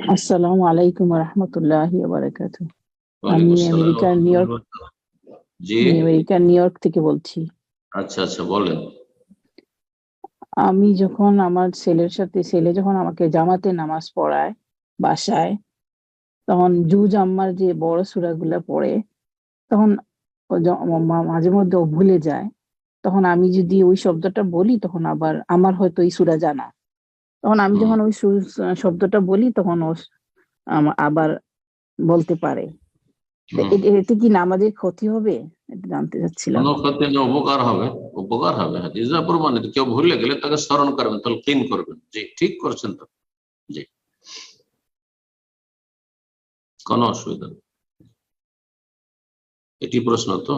আসসালামু আলাইকুম রহমতুল্লাহ বারাকাত আমি আমেরিকার নিউ ইয়র্ক জি। আমেরিকার নিউ ইয়র্ক থেকে বলছি। আচ্ছা আচ্ছা বলেন। আমি যখন আমার ছেলের সাথে ছেলে যখন আমাকে জামাতে নামাজ পড়ায় বাসায় তখন জুজ আম্মার যে বড় সূরাগুলা পড়ে তখন মাঝে মধ্যে ভুলে যায়। তখন আমি যদি ওই শব্দটা বলি তখন আবার আমার হয়তো এই সূরা জানা। তখন আমি যখন ওই শব্দটা বলি তখন ও আবার বলতে পারে। এতে কি নামাজের ক্ষতি হবে? এটা জানতে চাচ্ছিলাম। কোনো ক্ষতি না উপকার হবে। উপকার হবে হাদিসা প্রমাণিত কেউ ভুলে গেলে তাকে স্মরণ করবেন তলকিন করবেন। জি ঠিক করছেন তো। জি। কোনো অসুবিধা নেই। এটি প্রশ্ন তো?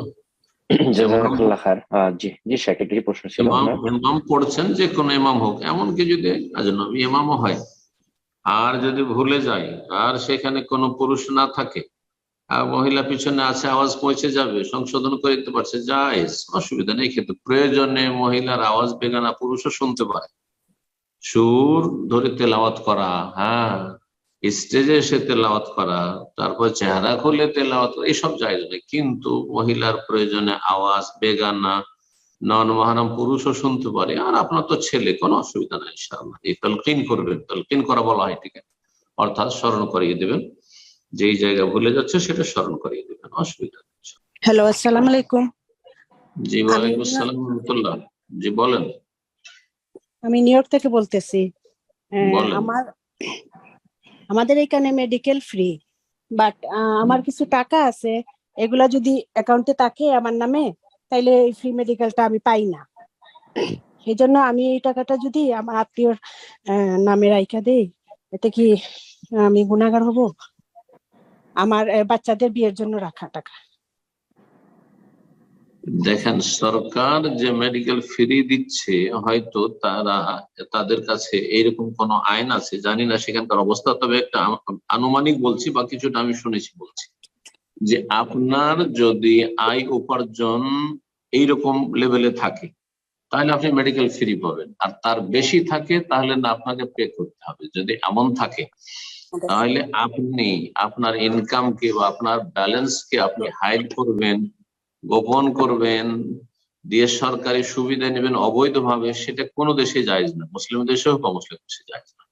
জি জি এটাই প্রশ্ন ছিল ইমাম পড়ছেন যে কোনো ইমাম হোক এমনকি যদি ইমামও হয় আর যদি ভুলে যায় আর সেখানে কোনো পুরুষ না থাকে আর মহিলা পিছনে আছে আওয়াজ পৌঁছে যাবে সংশোধন করে দিতে পারছে জায়েজ অসুবিধা নেই কিন্তু প্রয়োজনে মহিলার আওয়াজ বেগানা পুরুষও শুনতে পারে। সুর ধরে তেলাওয়াত করা হ্যাঁ স্টেজে এসে তেলাওয়াত করা তারপর চেহারা খুলে তেলাওয়াত করা এসব জায়েজ নেই। কিন্তু মহিলার প্রয়োজনে আওয়াজ বেগানা নন মহারাম পুরুষও শুনতে পারে। আর আপনার তো ছেলে কোনো অসুবিধা নাই ইনশাআল্লাহ। এই তলকিন করবেন তলকিন করা বলা হয় ঠিক আছে অর্থাৎ স্মরণ করিয়ে দেবেন। যেই জায়গা ভুলে যাচ্ছে সেটা স্মরণ করিয়ে দেবেন অসুবিধা নেই হ্যালো আসসালামু আলাইকুম। জি ওয়ালাইকুম আসসালাম রহমতুল্লাহ। জি বলেন। আমি নিউ ইয়র্ক থেকে বলতেছি। আমার আমাদের এখানে মেডিকেল ফ্রি বাট আমার কিছু টাকা আছে এগুলা যদি অ্যাকাউন্টে থাকে আমার নামে তাইলে এই ফ্রি মেডিকেলটা আমি পাই না। সেই জন্য আমি এই টাকাটা যদি আমার আত্মীয়র নামে রাইখা দেই এতে কি আমি গুণাগার হব? আমার বাচ্চাদের বিয়ের জন্য রাখা টাকা। দেখেন, সরকার যে মেডিকেল ফ্রি দিচ্ছে, হয়তো তারা তাদের কাছে এইরকম কোন আইন আছে, জানি না সেখানকার অবস্থা। তবে একটা আনুমানিক বলছি, বা কিছুটা আমি শুনেছি বলছি, যে আপনার যদি আয় উপার্জন এইরকম লেভেলে থাকে, তাহলে আপনি মেডিকেল ফ্রি পাবেন। আর তার বেশি থাকে, তাহলে না আপনাকে পে করতে হবে। যদি এমন থাকে, তাহলে আপনি আপনার ইনকামকে বা আপনার ব্যালেন্সকে আপনি হাইড করবেন। গোপন করবেন দিয়ে সরকারি সুবিধা নেবেন অবৈধভাবে সেটা কোনো দেশে জায়েজ না। মুসলিম দেশে হোক অমুসলিম দেশে জায়েজ না।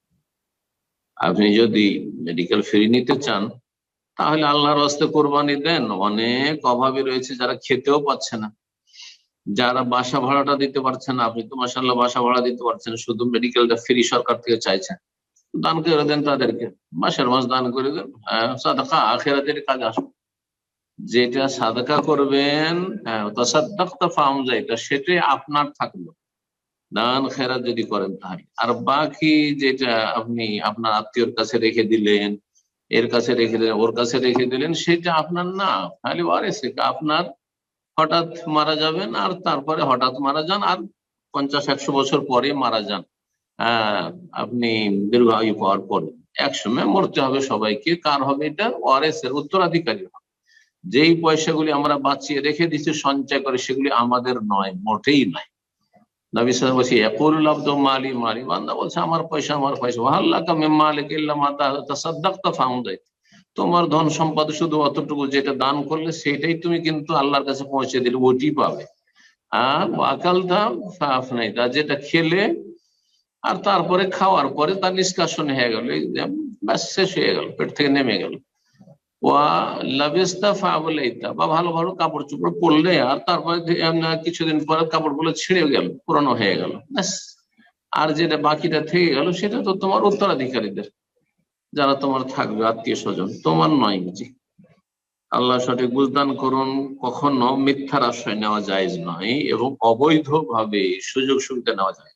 আপনি যদি মেডিকেল ফ্রি নিতে চান তাহলে আল্লাহর হস্তে কোরবানি দেন। অনেক অভাবী রয়েছে যারা খেতেও পাচ্ছে না। যারা বাসা ভাড়াটা দিতে পারছেন না আপনি তো মাসাল্লাহ বাসা ভাড়া দিতে পারছেন শুধু মেডিকেলটা ফ্রি সরকার থেকে চাইছেন দান করে দেন তাদেরকে। মাসের মাস দান করে দেন। হ্যাঁ, সাদাকা আখেরাতের কাজ আসবে যেটা সাদকা করবেন হ্যাঁ সেটাই আপনার থাকল। দান খেরাত যদি করেন তাহলে। আর বাকি যেটা আপনি আপনার আত্মীয়র কাছে রেখে দিলেন, এর কাছে রেখে দিলেন, ওর কাছে রেখে দিলেন, সেটা আপনার না। তাহলে ওয়ারেসে আপনার হঠাৎ মারা যাবেন আর তারপরে হঠাৎ মারা যান আর পঞ্চাশ, একশো বছর পরে মারা যান। আহ আপনি দীর্ঘায়ু পাওয়ার পরে। একসময় মরতে হবে সবাইকে। কার হবে এটা? ওয়ারেস এর উত্তরাধিকারী হবে। যেই পয়সাগুলি আমরা বাঁচিয়ে রেখে দিচ্ছি, সঞ্চয় করে, সেগুলি আমাদের নয়, মোটেই নয়। তোমার ধন সম্পদ শুধু অতটুকু যেটা দান করলে, সেটাই তুমি কিন্তু আল্লাহর কাছে পৌঁছে দিলে, ওটি পাবে। আর আকাল দাম সাফ নাই তা যেটা খেলে আর তারপরে খাওয়ার পরে তার নিষ্কাশন হয়ে গেল। ব্যাস, শেষ হয়ে গেল, পেট থেকে নেমে গেল। বা ভালো ভালো কাপড় চোপড় পরলে আর তারপরে কিছুদিন পরে কাপড়গুলো ছিঁড়ে গেল, পুরনো হয়ে গেল। আর যেটা বাকিটা থেকে গেল, সেটা তো তোমার উত্তরাধিকারীদের, যারা তোমার থাকবে, আত্মীয় স্বজন। তোমার নয় জি আল্লাহ সঠিক বুঝদান করুন, কখনো মিথ্যার আশ্রয় নেওয়া যায় নয়, এবং অবৈধভাবে সুযোগ সুবিধা নেওয়া যায়